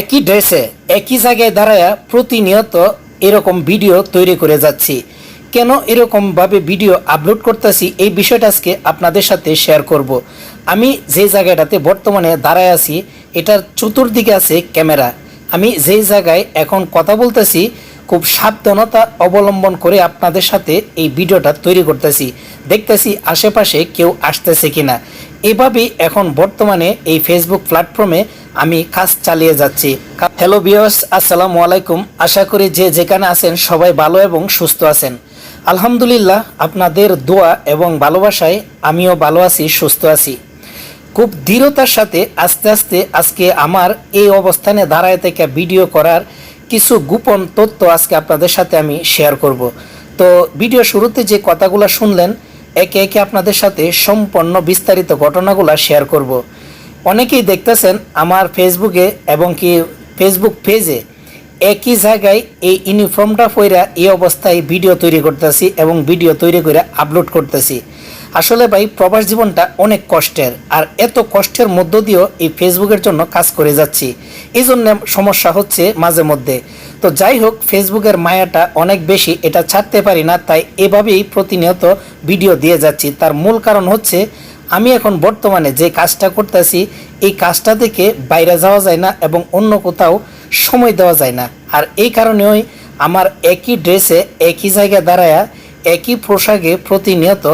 একই ড্রেসে, একই জায়গায় দাঁড়ায়া প্রতিনিয়ত এরকম ভিডিও তৈরি করে যাচ্ছি। কেন এরকমভাবে ভিডিও আপলোড করতেছি এই বিষয়টা আজকে আপনাদের সাথে শেয়ার করব। আমি যে জায়গাটাতে বর্তমানে দাঁড়ায় আছি, এটার চতুর্দিকে আছে ক্যামেরা। আমি যেই জায়গায় এখন কথা বলতেছি, খুব সাবধানতা অবলম্বন করে আপনাদের সাথে এই ভিডিওটা তৈরি করতেছি। দেখতেছি আশেপাশে কেউ আসতেছে কিনা। এভাবেই এখন বর্তমানে এই ফেসবুক প্ল্যাটফর্মে আমি কাজ চালিয়ে যাচ্ছি। হ্যালো বিয়স আসসালামু আলাইকুম। আশা করি যে যেখানে আছেন সবাই ভালো এবং সুস্থ আছেন। আলহামদুলিল্লাহ, আপনাদের দোয়া এবং ভালোবাসায় আমিও ভালো আছি, সুস্থ আছি। খুব দৃঢ়তার সাথে আস্তে আস্তে আজকে আমার এই অবস্থানে দাঁড়ায় থেকে ভিডিও করার কিছু গোপন তথ্য আজকে আপনাদের সাথে আমি শেয়ার করব। তো ভিডিও শুরুতে যে কথাগুলো শুনলেন, একে একে আপনাদের সাথে সম্পন্ন বিস্তারিত ঘটনাগুলো শেয়ার করব। অনেকেই দেখতেছেন আমার ফেসবুকে এবং কি ফেসবুক পেজে একই জায়গায় এই ইউনিফর্মটা পইরা এই অবস্থায় ভিডিও তৈরি করতেছি এবং ভিডিও তৈরি করে আপলোড করতেছি। আসলে ভাই, প্রবাস জীবনটা অনেক কষ্টের আর এত কষ্টের মধ্য দিয়েও এই ফেসবুকের জন্য কাজ করে যাচ্ছি। এই জন্য সমস্যা হচ্ছে মাঝে মধ্যে। তো যাই হোক ফেসবুকের মায়াটা অনেক বেশি, এটা ছাড়তে পারি না, তাই এভাবেই প্রতিনিয়ত ভিডিও দিয়ে যাচ্ছি। তার মূল কারণ হচ্ছে আমি এখন বর্তমানে যে কাজটা করতেছি, এই কাজটা থেকে বাইরে যাওয়া যায় না এবং অন্য কোথাও সময় দেওয়া যায় না। আর এই কারণেই আমার একই ড্রেসে একই জায়গায় দাঁড়ায়া, একই পোশাকে প্রতিনিয়ত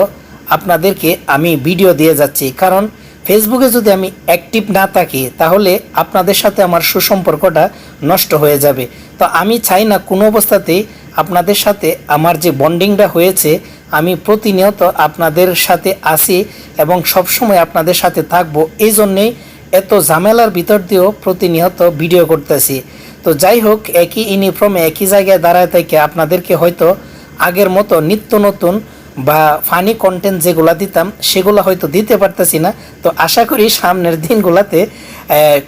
আপনাদেরকে আমি ভিডিও দিয়ে যাচ্ছি। কারণ ফেসবুকে যদি আমি অ্যাক্টিভ না থাকি, তাহলে আপনাদের সাথে আমার সুসম্পর্কটা নষ্ট হয়ে যাবে। তো আমি চাই না কোনো অবস্থাতেই আপনাদের সাথে আমার যে বন্ডিংটা হয়েছে আমি প্রতিনিয়ত আপনাদের সাথে আসি এবং সবসময় আপনাদের সাথে থাকব। এই জন্যেই এত ঝামেলার ভিতর দিয়েও প্রতিনিয়ত ভিডিও করতেছি। তো যাই হোক, একই ইউনিফর্মে একই জায়গায় দাঁড়ায় থেকে আপনাদেরকে হয়তো আগের মতো নিত্য নতুন বা ফানি কন্টেন্ট যেগুলো দিতাম, সেগুলো হয়তো দিতে পারতেছি না। তো আশা করি সামনের দিনগুলোতে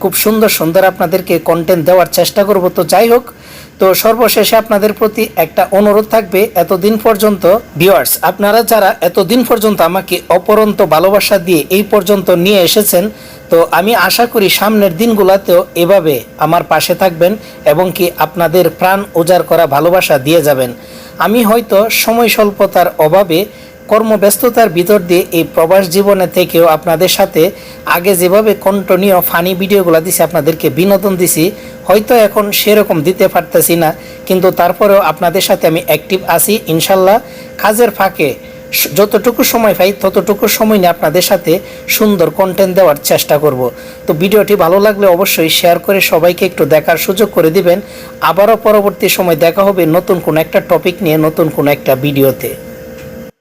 খুব সুন্দর সুন্দর আপনাদেরকে কন্টেন্ট দেওয়ার চেষ্টা করব। তো যাই হোক, তো সর্বশেষে আপনাদের প্রতি একটা অনুরোধ থাকবে, এতদিন পর্যন্ত ভিউয়ার্স আপনারা যারা এতদিন পর্যন্ত আমাকে অপরন্ত ভালোবাসা দিয়ে এই পর্যন্ত নিয়ে এসেছেন, তো আমি আশা করি সামনের দিনগুলোতেও এভাবে আমার পাশে থাকবেন এবং কি আপনাদের প্রাণ উজাড় করা ভালোবাসা দিয়ে যাবেন। আমি হয়তো সময় স্বল্পতার অভাবে কর্মব্যস্ততার ভিতর দিয়ে এই প্রবাস জীবনে থেকেও আপনাদের সাথে আগে যেভাবে কন্টিনিউ ফানি ভিডিওগুলো দিছি, আপনাদেরকে বিনোদন দিছি, হয়তো এখন সেরকম দিতে পারতেছি না। কিন্তু তারপরেও আপনাদের সাথে আমি অ্যাক্টিভ আছি, ইনশাল্লাহ। কাজের ফাঁকে যতটুকু সময় পাই, ততটুকু সময় নিয়ে আপনাদের সাথে সুন্দর কন্টেন্ট দেওয়ার চেষ্টা করব। তো ভিডিওটি ভালো লাগলে অবশ্যই শেয়ার করে সবাইকে একটু দেখার সুযোগ করে দিবেন। আবারও পরবর্তী সময় দেখা হবে নতুন কোনো একটা টপিক নিয়ে, নতুন কোনো একটা ভিডিওতে